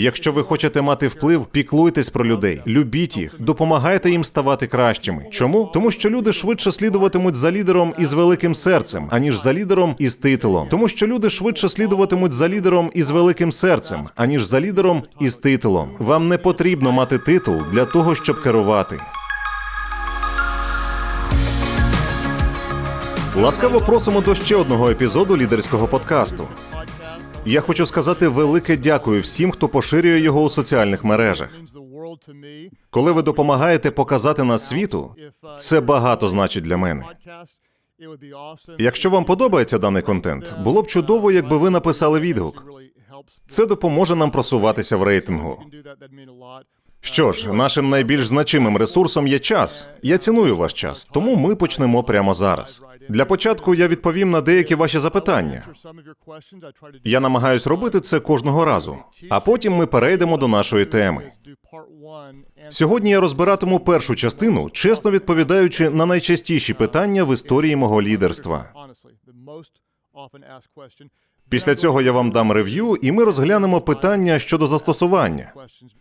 Якщо ви хочете мати вплив, піклуйтесь про людей, любіть їх, допомагайте їм ставати кращими. Чому? Тому що люди швидше слідуватимуть за лідером із великим серцем, аніж за лідером із титулом. Тому що люди швидше слідуватимуть за лідером із великим серцем, аніж за лідером із титулом. Вам не потрібно мати титул для того, щоб керувати. Ласкаво просимо до ще одного епізоду лідерського подкасту. Я хочу сказати велике дякую всім, хто поширює його у соціальних мережах. Коли ви допомагаєте показати нас світу, це багато значить для мене. Якщо вам подобається даний контент, було б чудово, якби ви написали відгук. Це допоможе нам просуватися в рейтингу. Що ж, нашим найбільш значимим ресурсом є час. Я ціную ваш час, тому ми почнемо прямо зараз. Для початку я відповім на деякі ваші запитання. Я намагаюсь робити це кожного разу, а потім ми перейдемо до нашої теми. Сьогодні я розбиратиму першу частину, чесно відповідаючи на найчастіші питання в історії мого лідерства. Після цього я вам дам рев'ю, і ми розглянемо питання щодо застосування.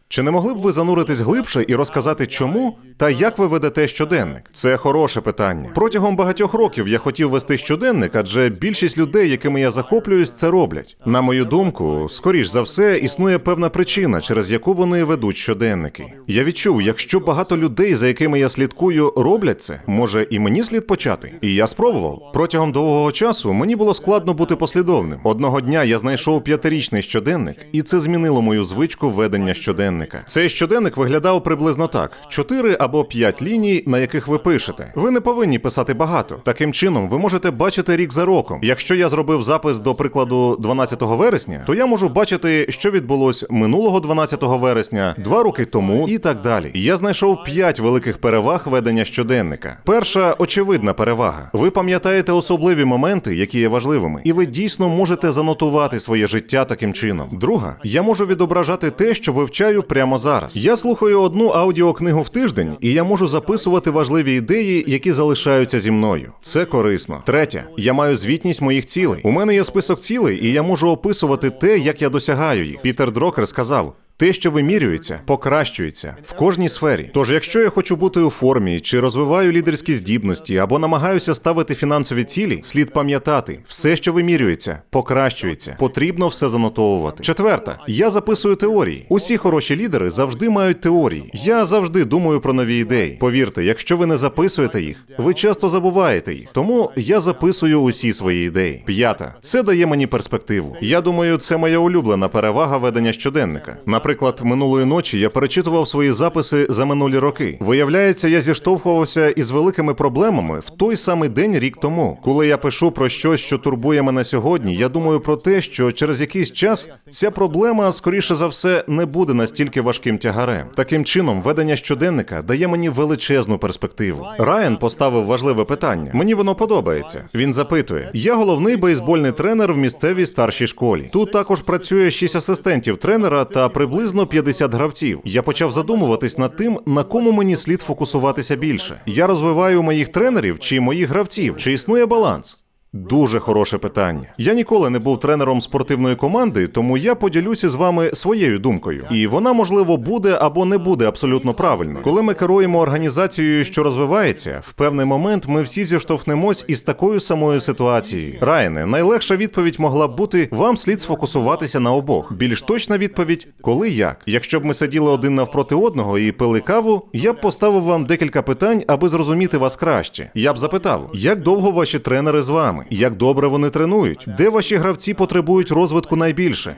Чи не могли б ви зануритись глибше і розказати, чому та як ви ведете щоденник? Це хороше питання. Протягом багатьох років я хотів вести щоденник, адже більшість людей, якими я захоплююсь, це роблять. На мою думку, скоріш за все, існує певна причина, через яку вони ведуть щоденники. Я відчув, якщо багато людей, за якими я слідкую, роблять це, може і мені слід почати. І я спробував. Протягом довгого часу мені було складно бути послідовним. Одного дня я знайшов п'ятирічний щоденник, і це змінило мою звичку ведення щоденника. Цей щоденник виглядав приблизно так: чотири або п'ять ліній, на яких ви пишете. Ви не повинні писати багато. Таким чином, ви можете бачити рік за роком. Якщо я зробив запис до прикладу 12 вересня, то я можу бачити, що відбулось минулого 12 вересня, два роки тому і так далі. Я знайшов п'ять великих переваг ведення щоденника. Перша очевидна перевага. Ви пам'ятаєте особливі моменти, які є важливими, і ви дійсно можете занотувати своє життя таким чином. Друга, я можу відображати те, що вивчаю прямо зараз. Я слухаю одну аудіокнигу в тиждень, і я можу записувати важливі ідеї, які залишаються зі мною. Це корисно. Третє, я маю звітність моїх цілей. У мене є список цілей, і я можу описувати те, як я досягаю їх. Пітер Дрокер сказав. Те, що вимірюється, покращується в кожній сфері. Тож, якщо я хочу бути у формі, чи розвиваю лідерські здібності, або намагаюся ставити фінансові цілі, слід пам'ятати, все, що вимірюється, покращується. Потрібно все занотовувати. Четверта, я записую теорії. Усі хороші лідери завжди мають теорії. Я завжди думаю про нові ідеї. Повірте, якщо ви не записуєте їх, ви часто забуваєте їх. Тому я записую усі свої ідеї. П'ята, це дає мені перспективу. Я думаю, це моя улюблена перевага ведення щоденника. Наприклад, минулої ночі я перечитував свої записи за минулі роки. Виявляється, я зіштовхувався із великими проблемами в той самий день рік тому. Коли я пишу про щось, що турбує мене сьогодні, я думаю про те, що через якийсь час ця проблема, скоріше за все, не буде настільки важким тягарем. Таким чином, ведення щоденника дає мені величезну перспективу. Райан поставив важливе питання. Мені воно подобається. Він запитує: я головний бейсбольний тренер в місцевій старшій школі. Тут також працює шість асистентів тренера та приблизно 50 гравців. Я почав задумуватись над тим, на кому мені слід фокусуватися більше. Я розвиваю моїх тренерів чи моїх гравців, чи існує баланс? Дуже хороше питання. Я ніколи не був тренером спортивної команди, тому я поділюся з вами своєю думкою. І вона, можливо, буде або не буде абсолютно правильною. Коли ми керуємо організацією, що розвивається, в певний момент ми всі зіштовхнемось із такою самою ситуацією. Райане, найлегша відповідь могла б бути: вам слід сфокусуватися на обох. Більш точна відповідь, коли як. Якщо б ми сиділи один навпроти одного і пили каву, я б поставив вам декілька питань, аби зрозуміти вас краще. Я б запитав, як довго ваші тренери з вами? Як добре вони тренують? Де ваші гравці потребують розвитку найбільше?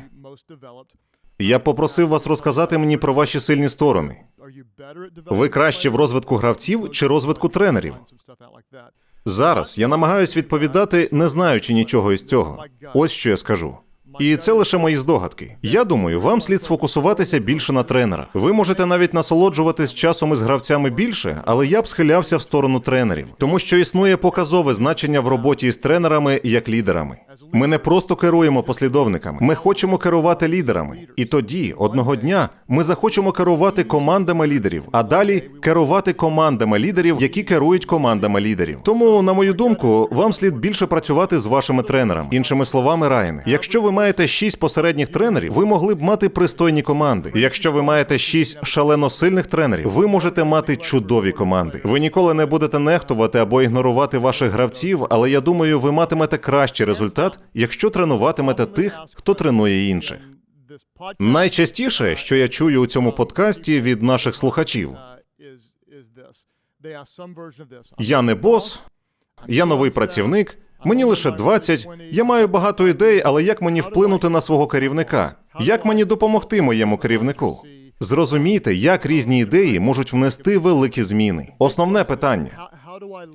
Я попросив вас розказати мені про ваші сильні сторони. Ви краще в розвитку гравців чи розвитку тренерів? Зараз я намагаюсь відповідати, не знаючи нічого із цього. Ось що я скажу. І це лише мої здогадки. Я думаю, вам слід сфокусуватися більше на тренерах. Ви можете навіть насолоджуватись часом із гравцями більше, але я б схилявся в сторону тренерів, тому що існує показове значення в роботі із тренерами як лідерами. Ми не просто керуємо послідовниками, ми хочемо керувати лідерами. І тоді, одного дня, ми захочемо керувати командами лідерів, а далі керувати командами лідерів, які керують командами лідерів. Тому, на мою думку, вам слід більше працювати з вашими тренерами. Іншими словами, Райан, якщо ви маєте шість посередніх тренерів, ви могли б мати пристойні команди. Якщо ви маєте шість шалено сильних тренерів, ви можете мати чудові команди. Ви ніколи не будете нехтувати або ігнорувати ваших гравців, але я думаю, ви матимете кращий результат, якщо тренуватимете тих, хто тренує інших. Найчастіше, що я чую у цьому подкасті від наших слухачів, я не бос, я новий працівник. Мені лише 20, я маю багато ідей, але як мені вплинути на свого керівника? Як мені допомогти моєму керівнику? Зрозумійте, як різні ідеї можуть внести великі зміни. Основне питання: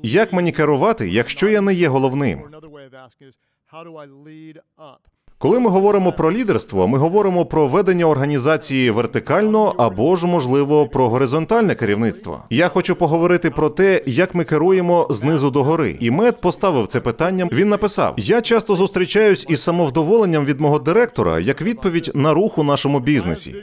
як мені керувати, якщо я не є головним? Коли ми говоримо про лідерство, ми говоримо про ведення організації вертикально або ж, можливо, про горизонтальне керівництво. Я хочу поговорити про те, як ми керуємо знизу до гори. І мед поставив це питання. Він написав: Я часто зустрічаюсь із самовдоволенням від мого директора як відповідь на рух у нашому бізнесі.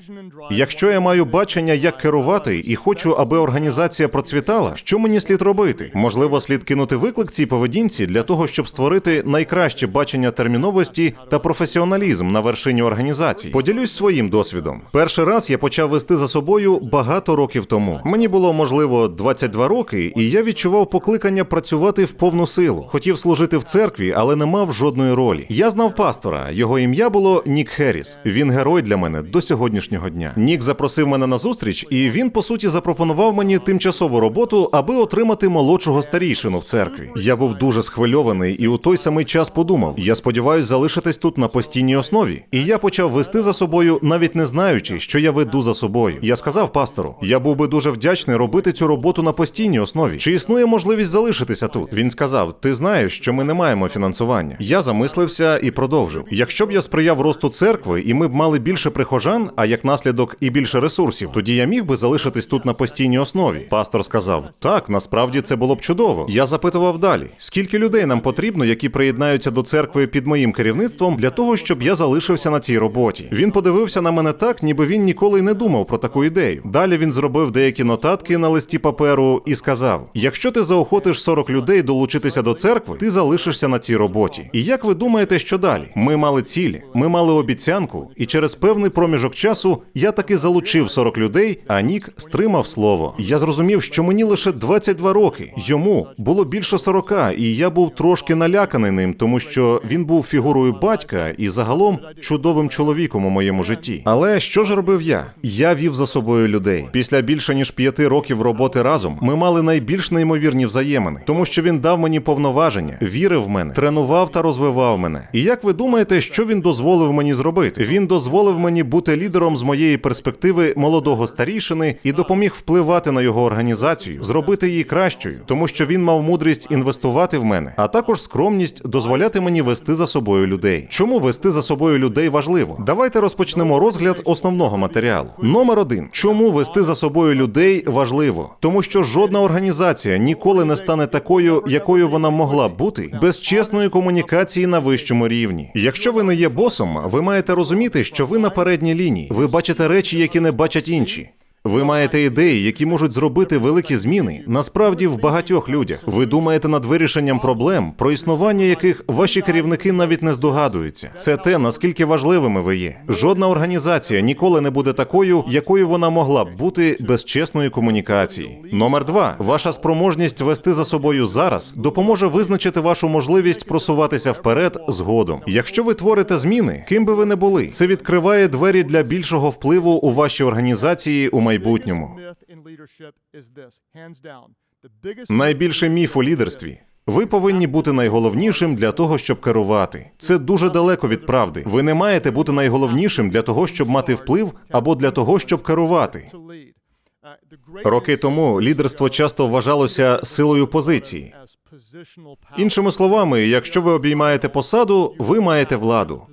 Якщо я маю бачення, як керувати, і хочу, аби організація процвітала, що мені слід робити? Можливо, слід кинути виклик цій поведінці для того, щоб створити найкраще бачення терміновості та професіоналізм на вершині організації. Поділюсь своїм досвідом. Перший раз я почав вести за собою багато років тому. Мені було можливо 22 роки, і я відчував покликання працювати в повну силу. Хотів служити в церкві, але не мав жодної ролі. Я знав пастора. Його ім'я було Нік Херріс. Він герой для мене до сьогоднішнього дня. Нік запросив мене на зустріч, і він по суті запропонував мені тимчасову роботу, аби отримати молодшого старійшину в церкві. Я був дуже схвильований і у той самий час подумав: я сподіваюся залишитись тут на постійній основі. І я почав вести за собою, навіть не знаючи, що я веду за собою. Я сказав пастору: я був би дуже вдячний робити цю роботу на постійній основі. Чи існує можливість залишитися тут? Він сказав: Ти знаєш, що ми не маємо фінансування. Я замислився і продовжив. Якщо б я сприяв росту церкви, і ми б мали більше прихожан, а як наслідок і більше ресурсів, тоді я міг би залишитись тут на постійній основі. Пастор сказав: Так, насправді це було б чудово. Я запитував далі: скільки людей нам потрібно, які приєднаються до церкви під моїм керівництвом, для того, щоб я залишився на цій роботі. Він подивився на мене так, ніби він ніколи й не думав про таку ідею. Далі він зробив деякі нотатки на листі паперу і сказав: Якщо ти заохотиш 40 людей долучитися до церкви, ти залишишся на цій роботі. І як ви думаєте, що далі? Ми мали цілі, ми мали обіцянку, і через певний проміжок часу я таки залучив 40 людей, а Нік стримав слово. Я зрозумів, що мені лише 22 роки. Йому було більше 40, і я був трошки наляканий ним, тому що він був фігурою батька і загалом чудовим чоловіком у моєму житті. Але що ж робив я? Я вів за собою людей. Після більше ніж п'яти років роботи разом ми мали найбільш неймовірні взаємини, тому що він дав мені повноваження, вірив в мене, тренував та розвивав мене. І як ви думаєте, що він дозволив мені зробити? Він дозволив мені бути лідером з моєї перспективи молодого старішини і допоміг впливати на його організацію, зробити її кращою, тому що він мав мудрість інвестувати в мене, а також скромність дозволяти мені вести за собою людей. Чому вести за собою людей важливо? Давайте розпочнемо розгляд основного матеріалу. Номер один: чому вести за собою людей важливо? Тому що жодна організація ніколи не стане такою, якою вона могла бути, без чесної комунікації на вищому рівні. Якщо ви не є босом, ви маєте розуміти, що ви на передній лінії. Ви бачите речі, які не бачать інші. Ви маєте ідеї, які можуть зробити великі зміни. Насправді в багатьох людях. Ви думаєте над вирішенням проблем, про існування яких ваші керівники навіть не здогадуються. Це те, наскільки важливими ви є. Жодна організація ніколи не буде такою, якою вона могла б бути без чесної комунікації. Номер два: ваша спроможність вести за собою зараз допоможе визначити вашу можливість просуватися вперед згодом. Якщо ви творите зміни, ким би ви не були, це відкриває двері для більшого впливу у вашій організації у майбутньому. Найбільший міф у лідерстві. Ви повинні бути найголовнішим для того, щоб керувати. Це дуже далеко від правди. Ви не маєте бути найголовнішим для того, щоб мати вплив, або для того, щоб керувати. Роки тому лідерство часто вважалося силою позиції. Іншими словами, якщо ви обіймаєте посаду, ви маєте владу.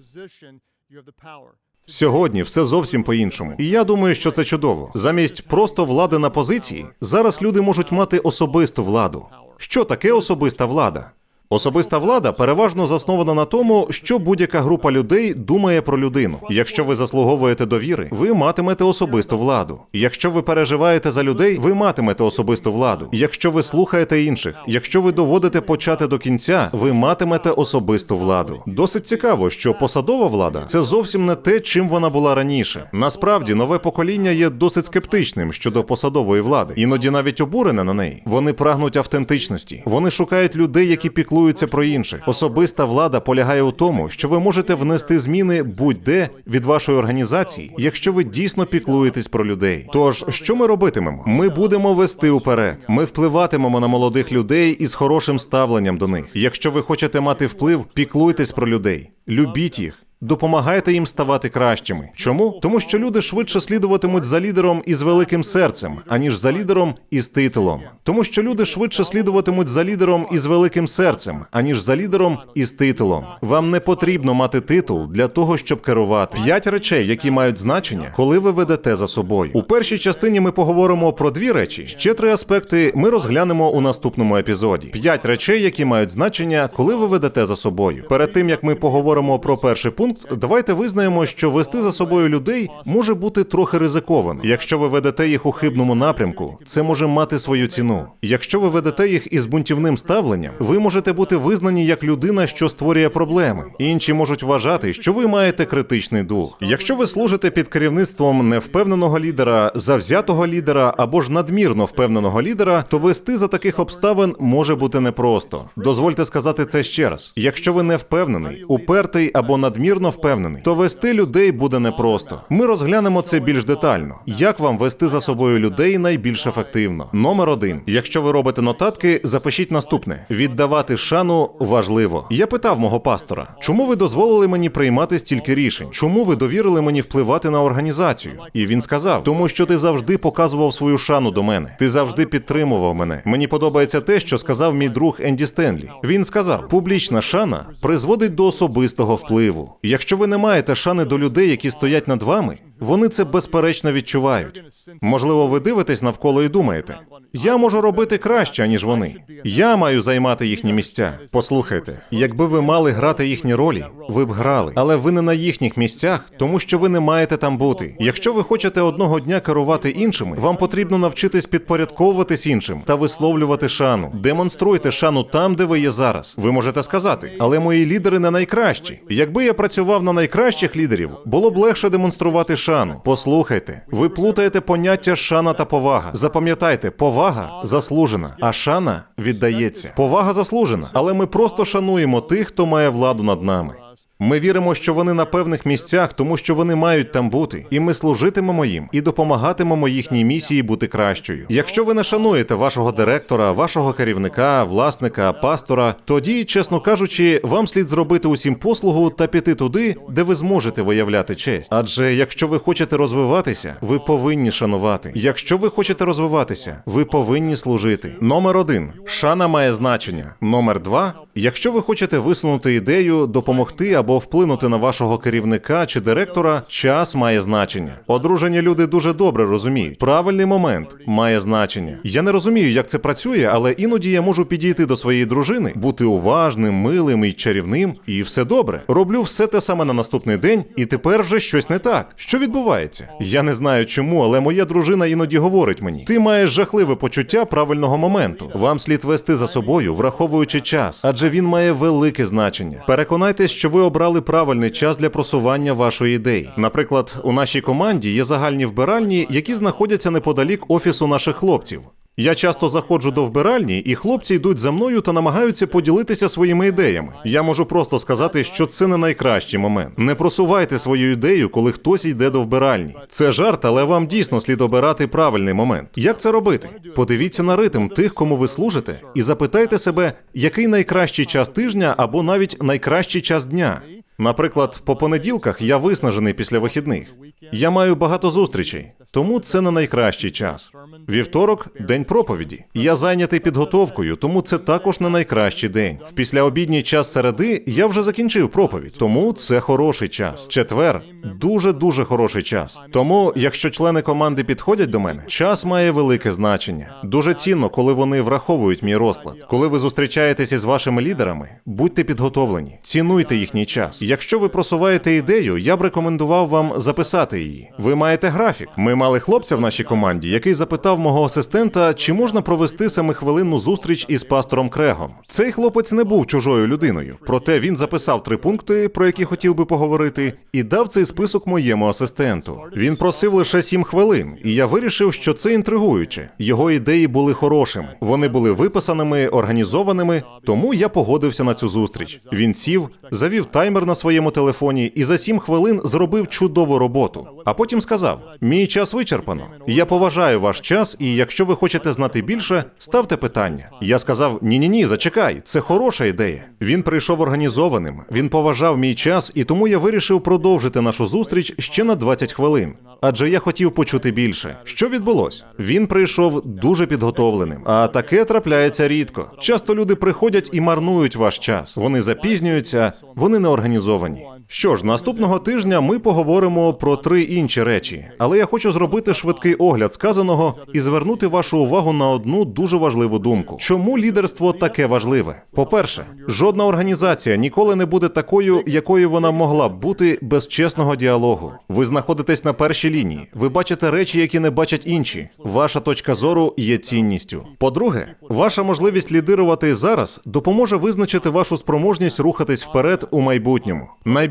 Сьогодні все зовсім по-іншому. І я думаю, що це чудово. Замість просто влади на позиції, зараз люди можуть мати особисту владу. Що таке особиста влада? Особиста влада переважно заснована на тому, що будь-яка група людей думає про людину. Якщо ви заслуговуєте довіри, ви матимете особисту владу. Якщо ви переживаєте за людей, ви матимете особисту владу. Якщо ви слухаєте інших, якщо ви доводите почати до кінця, ви матимете особисту владу. Досить цікаво, що посадова влада це зовсім не те, чим вона була раніше. Насправді, нове покоління є досить скептичним щодо посадової влади, іноді навіть обурене на неї. Вони прагнуть автентичності. Вони шукають людей, які піклуються про інших. Особиста влада полягає у тому, що ви можете внести зміни будь-де від вашої організації, якщо ви дійсно піклуєтесь про людей. Тож, що ми робитимемо? Ми будемо вести уперед. Ми впливатимемо на молодих людей із хорошим ставленням до них. Якщо ви хочете мати вплив, піклуйтесь про людей, любіть їх. Допомагайте їм ставати кращими. Чому? Тому що люди швидше слідуватимуть за лідером із великим серцем, аніж за лідером із титулом. Тому що люди швидше слідуватимуть за лідером із великим серцем, аніж за лідером із титулом. Вам не потрібно мати титул для того, щоб керувати. П'ять речей, які мають значення, коли ви ведете за собою. У першій частині ми поговоримо про дві речі. Ще три аспекти ми розглянемо у наступному епізоді. П'ять речей, які мають значення, коли ви ведете за собою. Перед тим як ми поговоримо про перший пункт, давайте визнаємо, що вести за собою людей може бути трохи ризиковано. Якщо ви ведете їх у хибному напрямку, це може мати свою ціну. Якщо ви ведете їх із бунтівним ставленням, ви можете бути визнані як людина, що створює проблеми. Інші можуть вважати, що ви маєте критичний дух. Якщо ви служите під керівництвом невпевненого лідера, завзятого лідера або ж надмірно впевненого лідера, то вести за таких обставин може бути непросто. Дозвольте сказати це ще раз. Якщо ви не впевнений, упертий або надмірно впевнений, то вести людей буде непросто. Ми розглянемо це більш детально. Як вам вести за собою людей найбільш ефективно? Номер один. Якщо ви робите нотатки, запишіть наступне: віддавати шану важливо. Я питав мого пастора, чому ви дозволили мені приймати стільки рішень? Чому ви довірили мені впливати на організацію? І він сказав: тому що ти завжди показував свою шану до мене. Ти завжди підтримував мене. Мені подобається те, що сказав мій друг Енді Стенлі. Він сказав: публічна шана призводить до особистого впливу. Якщо ви не маєте шани до людей, які стоять над вами, вони це безперечно відчувають. Можливо, ви дивитесь навколо і думаєте: я можу робити краще, ніж вони. Я маю займати їхні місця. Послухайте, якби ви мали грати їхні ролі, ви б грали, але ви не на їхніх місцях, тому що ви не маєте там бути. Якщо ви хочете одного дня керувати іншими, вам потрібно навчитись підпорядковуватись іншим та висловлювати шану. Демонструйте шану там, де ви є зараз. Ви можете сказати, але мої лідери не найкращі. Якби я працював на найкращих лідерів, було б легше демонструвати шану. Послухайте, ви плутаєте поняття шана та повага. Запам'ятайте, повага заслужена, а шана віддається. Повага заслужена, але ми просто шануємо тих, хто має владу над нами. Ми віримо, що вони на певних місцях, тому що вони мають там бути, і ми служитимемо їм і допомагатимемо їхній місії бути кращою. Якщо ви не шануєте вашого директора, вашого керівника, власника, пастора, тоді, чесно кажучи, вам слід зробити усім послугу та піти туди, де ви зможете виявляти честь. Адже якщо ви хочете розвиватися, ви повинні шанувати. Якщо ви хочете розвиватися, ви повинні служити. Номер один шана має значення. Номер два. Якщо ви хочете висунути ідею, допомогти або вплинути на вашого керівника чи директора, час має значення. Одружені люди дуже добре розуміють. Правильний момент має значення. Я не розумію, як це працює, але іноді я можу підійти до своєї дружини, бути уважним, милим і чарівним, і все добре. Роблю все те саме на наступний день, і тепер вже щось не так. Що відбувається? Я не знаю чому, але моя дружина іноді говорить мені: ти маєш жахливе почуття правильного моменту. Вам слід вести за собою, враховуючи час, адже він має велике значення. Переконайтесь, що ви обрали правильний час для просування вашої ідеї. Наприклад, у нашій команді є загальні вбиральні, які знаходяться неподалік офісу наших хлопців. Я часто заходжу до вбиральні, і хлопці йдуть за мною та намагаються поділитися своїми ідеями. Я можу просто сказати, що це не найкращий момент. Не просувайте свою ідею, коли хтось йде до вбиральні. Це жарт, але вам дійсно слід обирати правильний момент. Як це робити? Подивіться на ритм тих, кому ви служите, і запитайте себе, який найкращий час тижня або навіть найкращий час дня. Наприклад, по понеділках я виснажений після вихідних. Я маю багато зустрічей. тому це не найкращий час. Вівторок день проповіді. Я зайнятий підготовкою, тому це також не найкращий день. В післяобідній час середи я вже закінчив проповідь, тому це хороший час. Четвер дуже дуже хороший час. Тому, якщо члени команди підходять до мене, час має велике значення. Дуже цінно, коли вони враховують мій розклад. Коли ви зустрічаєтеся з вашими лідерами, будьте підготовлені, цінуйте їхній час. Якщо ви просуваєте ідею, я б рекомендував вам записати її. Ви маєте графік. Ми мали хлопця в нашій команді, який запитав мого асистента, чи можна провести семихвилинну зустріч із пастором Крегом. Цей хлопець не був чужою людиною, проте він записав три пункти, про які хотів би поговорити, і дав цей список моєму асистенту. Він просив лише сім хвилин, і я вирішив, що це інтригуюче. Його ідеї були хорошими. Вони були виписаними, організованими, тому я погодився на цю зустріч. Він сів, завів таймер на своєму телефоні і за сім хвилин зробив чудову роботу. А потім сказав: Мій час вичерпано. Я поважаю ваш час, і якщо ви хочете знати більше, ставте питання. Я сказав: Ні, ні, ні, зачекай, це хороша ідея. Він прийшов організованим, він поважав мій час, і тому я вирішив продовжити нашу зустріч ще на 20 хвилин. Адже я хотів почути більше. Що відбулось? Він прийшов дуже підготовленим, а таке трапляється рідко. Часто люди приходять і марнують ваш час. Вони запізнюються, вони не організовані організовані. Що ж, наступного тижня ми поговоримо про три інші речі, але я хочу зробити швидкий огляд сказаного і звернути вашу увагу на одну дуже важливу думку. Чому лідерство таке важливе? По-перше, жодна організація ніколи не буде такою, якою вона могла б бути без чесного діалогу. Ви знаходитесь на першій лінії. Ви бачите речі, які не бачать інші. Ваша точка зору є цінністю. По-друге, ваша можливість лідирувати зараз допоможе визначити вашу спроможність рухатись вперед у майбутньому.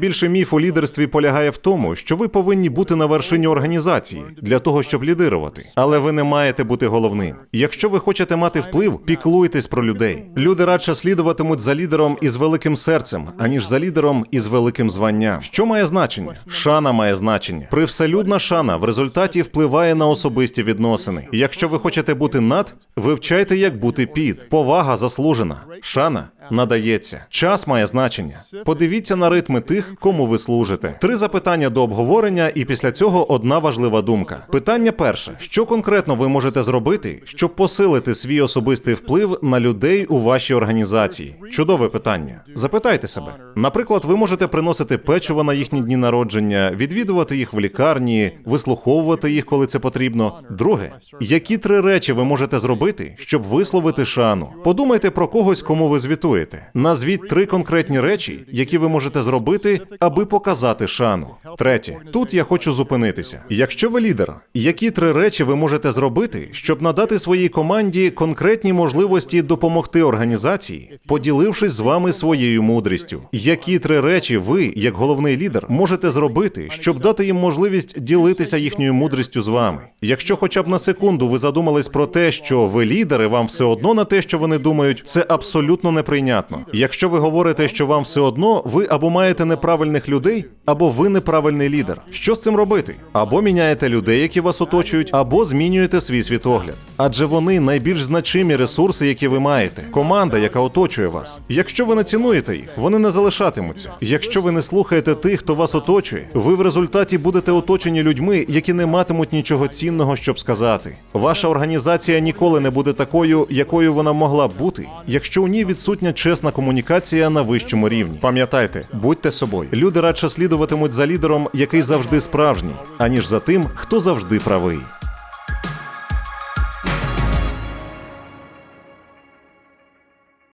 Найбільший міф у лідерстві полягає в тому, що ви повинні бути на вершині організації для того, щоб лідирувати. Але ви не маєте бути головним. Якщо ви хочете мати вплив, піклуйтесь про людей. Люди радше слідуватимуть за лідером із великим серцем, аніж за лідером із великим званням. Що має значення? Шана має значення. Привселюдна шана в результаті впливає на особисті відносини. Якщо ви хочете бути над, вивчайте, як бути під. Повага заслужена. Шана надається. Час має значення. Подивіться на ритми тих, кому ви служите. Три запитання до обговорення, і після цього одна важлива думка. Питання перше: що конкретно ви можете зробити, щоб посилити свій особистий вплив на людей у вашій організації? Чудове питання. Запитайте себе. Наприклад, ви можете приносити печиво на їхні дні народження, відвідувати їх в лікарні, вислуховувати їх, коли це потрібно. Друге, які три речі ви можете зробити, щоб висловити шану? Подумайте про когось, кому ви звітуєте. Назвіть три конкретні речі, які ви можете зробити, аби показати шану. Третє, тут я хочу зупинитися. Якщо ви лідер, які три речі ви можете зробити, щоб надати своїй команді конкретні можливості допомогти організації, поділившись з вами своєю мудрістю? Які три речі ви, як головний лідер, можете зробити, щоб дати їм можливість ділитися їхньою мудрістю з вами? Якщо хоча б на секунду ви задумались про те, що ви лідери, вам все одно на те, що вони думають, це абсолютно неприйнятно. Якщо ви говорите, що вам все одно, ви або маєте неправильних людей, або ви неправильний лідер. Що з цим робити? Або міняєте людей, які вас оточують, або змінюєте свій світогляд. Адже вони найбільш значимі ресурси, які ви маєте. Команда, яка оточує вас. Якщо ви не цінуєте їх, вони не залишатимуться. Якщо ви не слухаєте тих, хто вас оточує, ви в результаті будете оточені людьми, які не матимуть нічого цінного, щоб сказати. Ваша організація ніколи не буде такою, якою вона могла б бути, якщо у ній відсутня чесна комунікація на вищому рівні. Пам'ятайте, будьте собою. Люди радше слідуватимуть за лідером, який завжди справжній, аніж за тим, хто завжди правий.